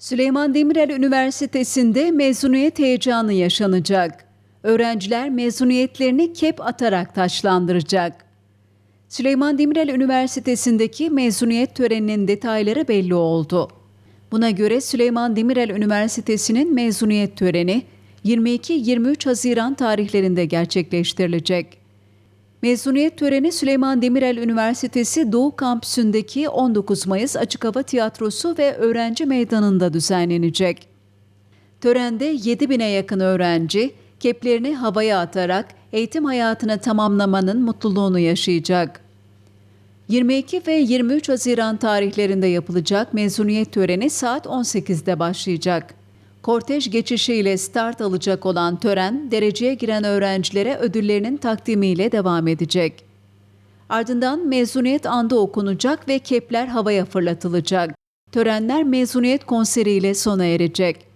Süleyman Demirel Üniversitesi'nde mezuniyet heyecanı yaşanacak. Öğrenciler mezuniyetlerini kep atarak taçlandıracak. Süleyman Demirel Üniversitesi'ndeki mezuniyet töreninin detayları belli oldu. Buna göre Süleyman Demirel Üniversitesi'nin mezuniyet töreni 22-23 Haziran tarihlerinde gerçekleştirilecek. Mezuniyet töreni Süleyman Demirel Üniversitesi Doğu Kampüsü'ndeki 19 Mayıs Açık Hava Tiyatrosu ve Öğrenci Meydanı'nda düzenlenecek. Törende 7000'e yakın öğrenci keplerini havaya atarak eğitim hayatını tamamlamanın mutluluğunu yaşayacak. 22 ve 23 Haziran tarihlerinde yapılacak mezuniyet töreni saat 18'de başlayacak. Kortej geçişiyle start alacak olan tören, dereceye giren öğrencilere ödüllerinin takdimiyle devam edecek. Ardından mezuniyet andı okunacak ve kepler havaya fırlatılacak. Törenler mezuniyet konseriyle sona erecek.